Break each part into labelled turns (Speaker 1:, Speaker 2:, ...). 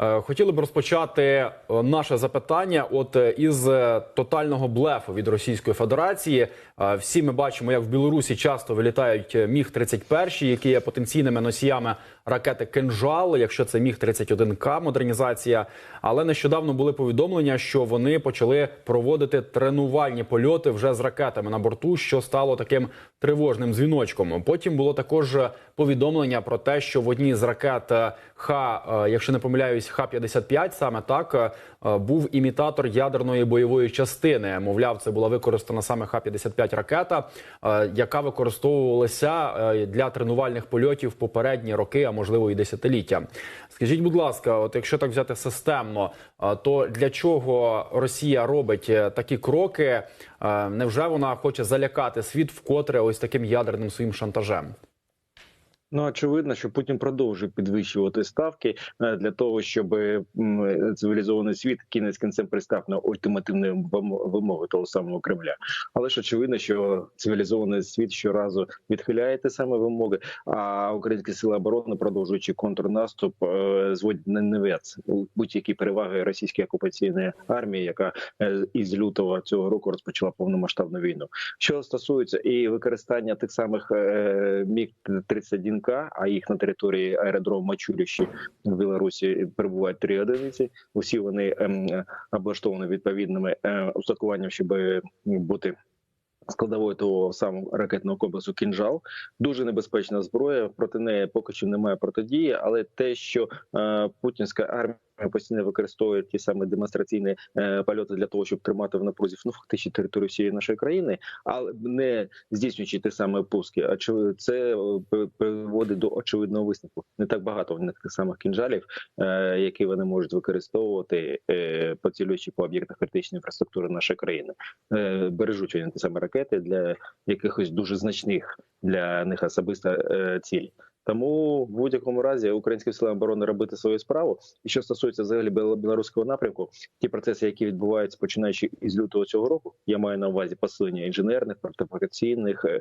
Speaker 1: Е, Хотіли б розпочати е, наше запитання. От е, із тотального блефу від Російської Федерації. Всі ми бачимо, як в Білорусі часто вилітають міг 31 які є потенційними носіями ракети «Кинжал», якщо це міг 31 к модернізація. Але нещодавно були повідомлення, що вони почали проводити тренувальні польоти вже з ракетами на борту, що стало таким тривожним дзвіночком. Потім було також повідомлення про те, що в одній з ракет е, Х, е, якщо не помиляюсь, Х-55, саме так е, був імітатор ядерної бойової частини. Мовляв, це була використана саме Х-55 ракета, е, яка використовувалася е, для тренувальних польотів попередні роки, а можливо і десятиліття. Скажіть, будь ласка, от якщо так взяти системно, е, то для чого Росія робить е, такі кроки? Е, Невже вона хоче залякати світ вкотре ось таким ядерним своїм шантажем?
Speaker 2: Ну очевидно, що Путін продовжує підвищувати ставки е, для того, щоб цивілізований світ кінець кінцем пристав на ультимативні вимоги того самого Кремля. Але ж очевидно, що цивілізований світ щоразу відхиляє ті саме вимоги. А українські сили оборони, продовжуючи контрнаступ, е, зводять на невець будь-які переваги російської окупаційної армії, яка е, із лютого цього року розпочала повномасштабну війну. Що стосується і використання тих самих міг 31 к а їх на території аеродрому Мачуріші в Білорусі перебувають три одиниці. Усі вони ем, облаштовані відповідними е, устаткуванням, щоб е, бути. Складовою того самого ракетного комплексу кінжал дуже небезпечна зброя. Проти неї поки що немає протидії, але те, що е, путінська армія постійно використовує ті самі демонстраційні е, польоти для того, щоб тримати в напрузі ну фактично територію всієї нашої країни, але не здійснюючи ті самі пуски. А це е, приводить до очевидного висновку? Не так багато в них тих самих кінжалів, е, які вони можуть використовувати, е, поцілюючи по об'єктах критичної інфраструктури нашої країни, е, бережуть вони ті самі ракети для якихось дуже значних для них особисто е, цілей. Тому в будь-якому разі українські сили оборони робити свою справу. І що стосується взагалі білоруського напрямку, ті процеси, які відбуваються починаючи із лютого цього року, я маю на увазі посилення інженерних, фортифікаційних е,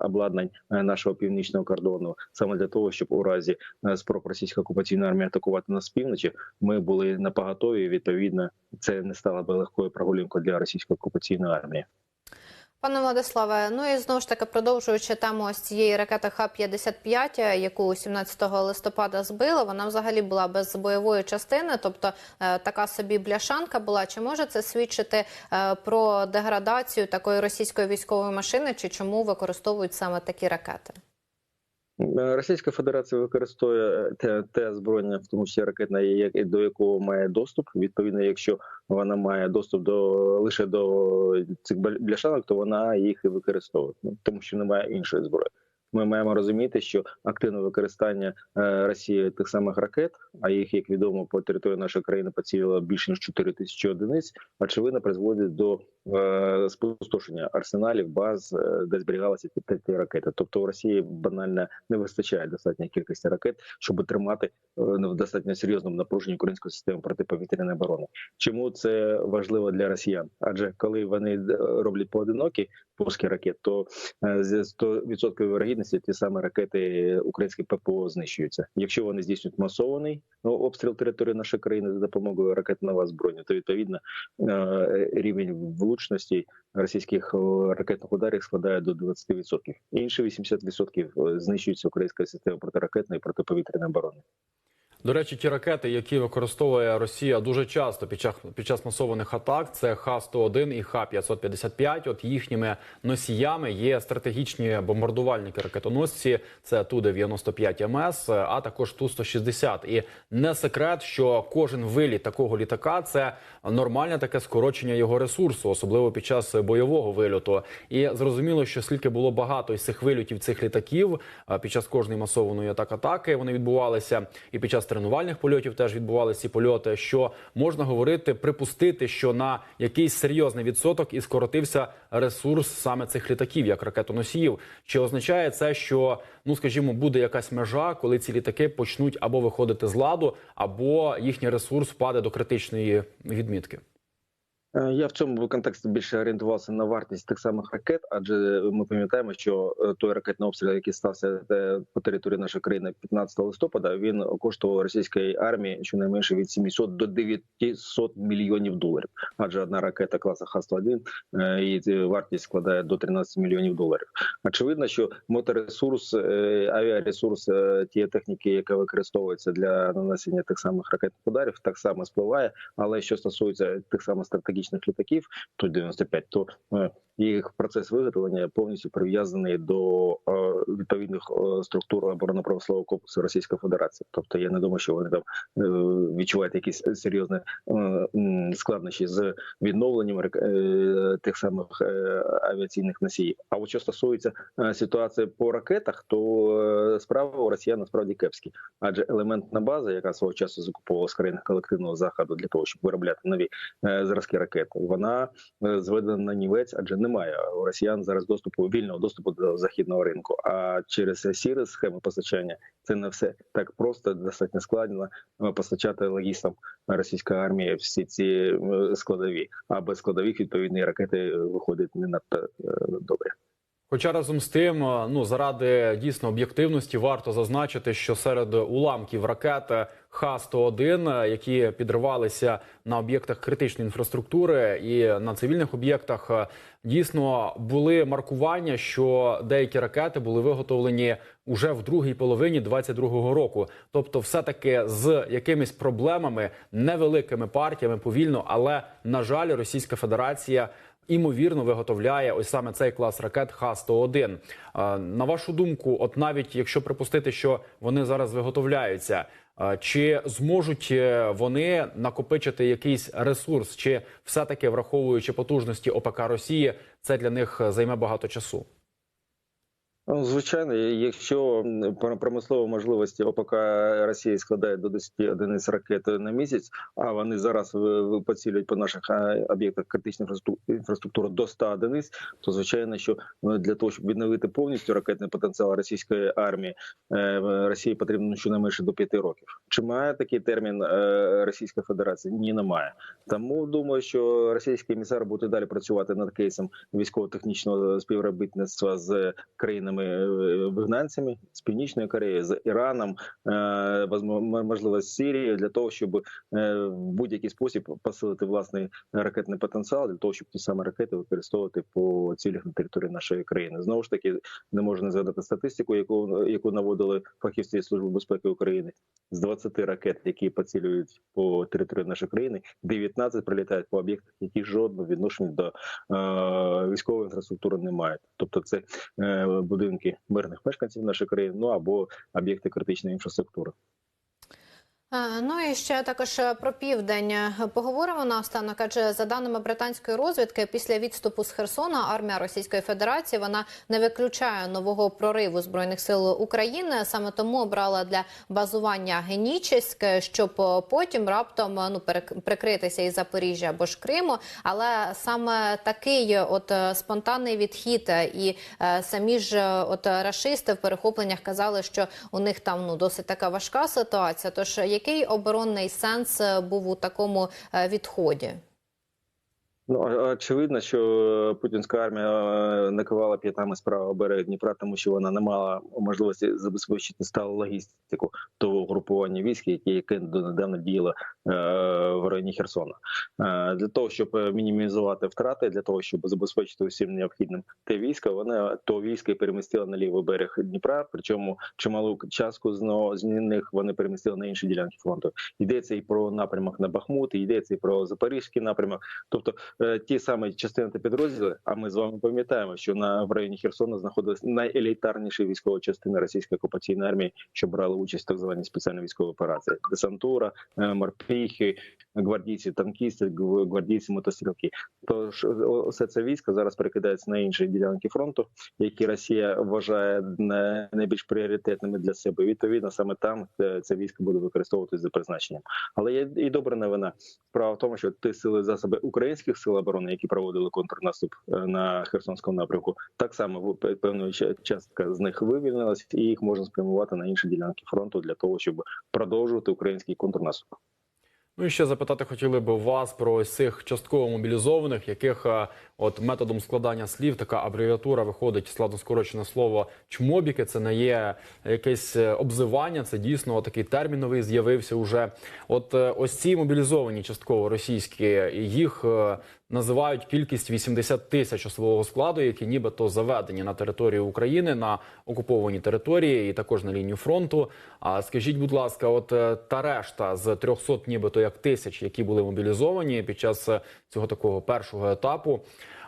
Speaker 2: обладнань е, нашого північного кордону, саме для того, щоб у разі е, спроб російської окупаційної армії атакувати нас з півночі, ми були на поготові. Відповідно, це не стало би легкою прогулянкою для російської окупаційної армії.
Speaker 3: Пане Владиславе, ну і знову ж таки продовжуючи тему ось цієї ракети Х-55, яку 17 листопада збили, вона взагалі була без бойової частини, тобто е, така собі бляшанка була. Чи може це свідчити е, про деградацію такої російської військової машини, чи чому використовують саме такі ракети?
Speaker 2: Е, Російська Федерація використовує те, те озброєння, в тому числі ракетне, до якого має доступ. Відповідно, якщо вона має доступ до лише до цих бля- бляшанок, то вона їх і використовує, ну, тому що немає іншої зброї. Ми маємо розуміти, що активне використання е, Росії тих самих ракет, а їх, як відомо, по території нашої країни поцілило більше ніж 4 тисячі одиниць, очевидно, призводить до е, спустошення арсеналів, баз, е, де зберігалися ті, ракети. Тобто у Росії банально не вистачає достатньої кількості ракет, щоб тримати е, в достатньо серйозному напруженні української системи протиповітряної оборони. Чому це важливо для росіян? Адже коли вони е, роблять поодинокі пуски ракет, то е, з 100% вирогідності ті самі ракети українське ППО знищуються. Якщо вони здійснюють масований ну, обстріл території нашої країни за допомогою ракетного озброєння, то відповідно рівень влучності російських е, ракетних ударів складає до 20%. Інші 80% знищується українська система протиракетної і протиповітряної оборони.
Speaker 1: До речі, ті ракети, які використовує Росія дуже часто під час під час масованих атак, це Х-101 і Х-555. От їхніми носіями є стратегічні бомбардувальники ракетоносці. Це Ту-95 МС, а також Ту-160. І не секрет, що кожен виліт такого літака це нормальне таке скорочення його ресурсу, особливо під час бойового вильоту. І зрозуміло, що скільки було багато із цих вильотів цих літаків під час кожної масованої атак атаки вони відбувалися, і під час тренувальних польотів теж відбувалися ці польоти. Що можна говорити, припустити, що на якийсь серйозний відсоток і скоротився ресурс саме цих літаків, як ракетоносіїв. Чи означає це, що ну скажімо, буде якась межа, коли ці літаки почнуть або виходити з ладу, або їхній ресурс впаде до критичної відмітки?
Speaker 2: Е, Я в цьому контексті більше орієнтувався на вартість тих самих ракет, адже ми пам'ятаємо, що е, той ракетний обстріл, який стався е, по території нашої країни 15 листопада, він коштував російській армії щонайменше від 700 до 900 мільйонів доларів. Адже одна ракета класу Х-101, е, її вартість складає до 13 мільйонів доларів. Очевидно, що моторесурс, авіаресурс тієї техніки, яка використовується для нанесення тих самих ракетних ударів, так само спливає. Але що стосується тих самих стратегічних літаків, ту 95 то е, їх процес виготовлення повністю прив'язаний до е, відповідних е, структур оборонно-промислового комплексу Російської Федерації. Тобто я не думаю, що вони там відчувають якісь серйозні складнощі з відновленням тих самих авіаційних носіїв. А от що стосується ситуації по ракетах, то справа у росіян насправді кепські, адже елементна база, яка свого часу закуповувала з країн колективного заходу для того, щоб виробляти нові зразки ракет, вона е, зведена на нівець, адже немає у росіян зараз доступу вільного доступу до західного ринку. А через сіри схеми постачання це не все так просто, достатньо складно е, постачати логістам російської армії всі ці е, складові. А без складових відповідні ракети виходять не надто добре.
Speaker 1: Хоча разом з тим, е, ну заради дійсно об'єктивності, варто зазначити, що серед уламків ракет Х-101, е, які підривалися на об'єктах критичної інфраструктури і на цивільних об'єктах, е, дійсно були маркування, що деякі ракети були виготовлені уже в другій половині 22-го року. Тобто, все таки з якимись проблемами, невеликими партіями, повільно, але на жаль, Російська Федерація імовірно виготовляє ось саме цей клас ракет Х-101. Е, На вашу думку, от навіть якщо припустити, що вони зараз виготовляються, чи зможуть е, вони накопичити якийсь ресурс, чи все-таки враховуючи потужності ОПК Росії, це для них е, займе багато часу?
Speaker 2: Ну, Звичайно, якщо промислові можливості ОПК Росії складає до 10 одиниць ракет на місяць, а вони зараз поцілюють по наших е, об'єктах критичної інфраструк- інфраструктури до 100 одиниць, то звичайно, що для того, щоб відновити повністю ракетний потенціал російської армії, е, Росії потрібно щонайменше до 5 років. Чи має такий термін е, Російська Федерація? Ні, немає. Тому думаю, що російський емісар буде далі працювати над кейсом військово-технічного співробітництва з країнами е, вигнанцями з північної Кореї, з Іраном, е, можливо, з Сірією, для того, щоб е, в будь-який спосіб посилити власний ракетний потенціал, для того, щоб ті самі ракети використовувати по цілях на території нашої країни. Знову ж таки, не можна згадати статистику, яку яку наводили фахівці Служби безпеки України з 20 ракет, які поцілюють по території нашої країни, 19 прилітають по об'єктах, які жодного відношення до е, військової інфраструктури не мають. Тобто, це е, будинки мирних мешканців нашої країни, ну або об'єкти критичної інфраструктури.
Speaker 3: Е, Ну і ще також е, про південь е, поговоримо наостанок. Адже за даними британської розвідки, після відступу з Херсона армія Російської Федерації вона не виключає нового прориву збройних сил України. Саме тому обрала для базування Генічеськ, щоб потім раптом ну прикритися із Запоріжжя або ж Криму. Але саме такий от спонтанний відхід і самі ж от рашисти в перехопленнях казали, що у них там ну досить така важка ситуація. Тож який оборонний сенс е, був у такому е, відході?
Speaker 2: Ну очевидно, що путінська армія е, накивала п'ятами з правого берега Дніпра, тому що вона не мала можливості забезпечити сталу логістику того групування військ, яке, донедавна діяло е, в районі Херсона. Е, для того, щоб мінімізувати втрати, для того, щоб забезпечити усім необхідним те військо, вона то військо перемістила на лівий берег Дніпра. Причому чималу частку з них вони перемістили на інші ділянки фронту. Йдеться і про напрямок на Бахмут, йдеться і про Запорізький напрямок. Тобто е, ті самі частини та підрозділи. А ми з вами пам'ятаємо, що на в районі Херсона знаходились найелітарніші військові частини російської окупаційної армії, що брали участь в так званій спеціальній військовій операції: десантура, е, морпіхи, гвардійці, танкісти, гвардійці, мотострілки. Тож о- все це військо зараз перекидається на інші ділянки фронту, які Росія вважає найбільш пріоритетними для себе. Відповідно, саме там е, це військо буде використовуватись за призначенням. Але є і добра новина. Справа в тому, що ті сили засоби українських сил оборони, які проводили контрнаступ е, на Херсонському напрямку, так само певна частка з них вивільнилась, і їх можна спрямувати на інші ділянки фронту для того, щоб продовжувати український контрнаступ.
Speaker 1: Ну і ще запитати хотіли би вас про ось цих частково мобілізованих, яких е, от методом складання слів така абревіатура виходить складноскорочене слово чмобіки. Це не є якесь е, обзивання, це дійсно такий термін новий з'явився уже. От ось ці мобілізовані частково російські їх називають кількість 80 тисяч особового складу, які нібито заведені на територію України на окуповані території і також на лінію фронту. А скажіть, будь ласка, от е, та решта з 300 нібито як тисяч, які були мобілізовані під час е, цього такого першого етапу.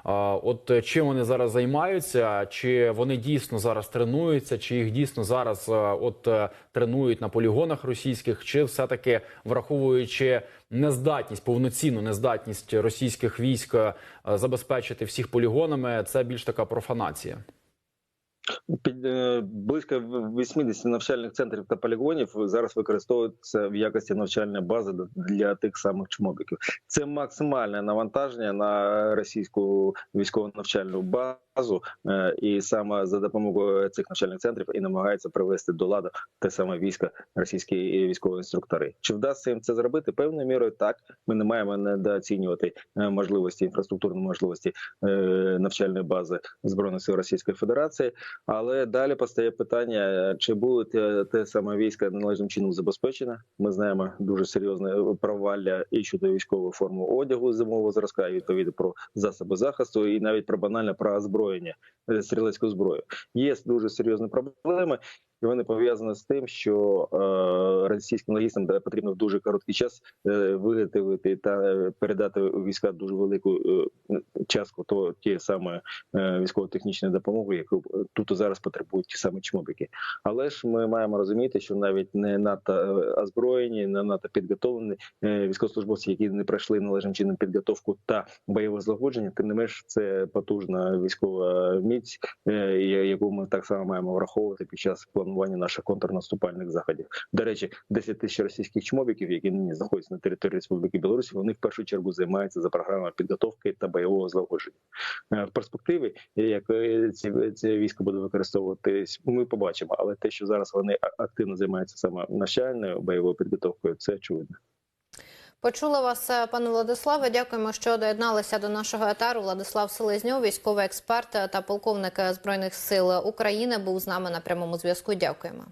Speaker 1: От е, чим вони зараз займаються? Чи вони дійсно зараз тренуються? Чи їх дійсно зараз е, от е, тренують на полігонах російських? Чи все таки враховуючи нездатність, повноцінну нездатність російських військ забезпечити всіх полігонами, це більш така профанація?
Speaker 2: Е, близько 80 навчальних центрів та полігонів зараз використовуються в якості навчальної бази для тих самих чмобіків. Це максимальне навантаження на російську військово навчальну базу, е, і саме за допомогою цих навчальних центрів і намагаються привести до ладу те саме військо, російські військові інструктори. Чи вдасться їм це зробити? Певною мірою так. Ми не маємо недооцінювати е, можливості інфраструктурні можливості е, навчальної бази збройних сил Російської Федерації. Але далі постає питання: чи буде те, саме військо належним чином забезпечено? Ми знаємо дуже серйозне провалля і щодо військової форми одягу зимового зразка, і відповідно про засоби захисту, і навіть про банальне про озброєння е, стрілецької зброї. Є дуже серйозні проблеми. І вони пов'язані з тим, що е, російським логістам потрібно в дуже короткий час е, виготовити та е, передати війська дуже велику е, частку то ті саме е, військово-технічної допомоги, яку е, тут зараз потребують ті самі чмобики. Але ж ми маємо розуміти, що навіть не надто е, озброєні, не надто підготовлені е, військовослужбовці, які не пройшли належним чином підготовку та бойове злагодження, тим не менш це потужна військова міць, е, яку ми так само маємо враховувати під час планування наших контрнаступальних заходів. До речі, 10 тисяч російських чмобіків, які нині знаходяться на території Республіки Білорусі, вони в першу чергу займаються за програмою підготовки та бойового злагодження. Е, В перспективі, як е, ці це військо буде використовуватись, ми побачимо. Але те, що зараз вони активно займаються саме навчальною бойовою підготовкою, це очевидно.
Speaker 3: Почула вас, е, пане Владиславе. Дякуємо, що доєдналися до нашого етару. Владислав Селезньов, військовий експерт та полковник збройних сил України, був з нами на прямому зв'язку. Дякуємо.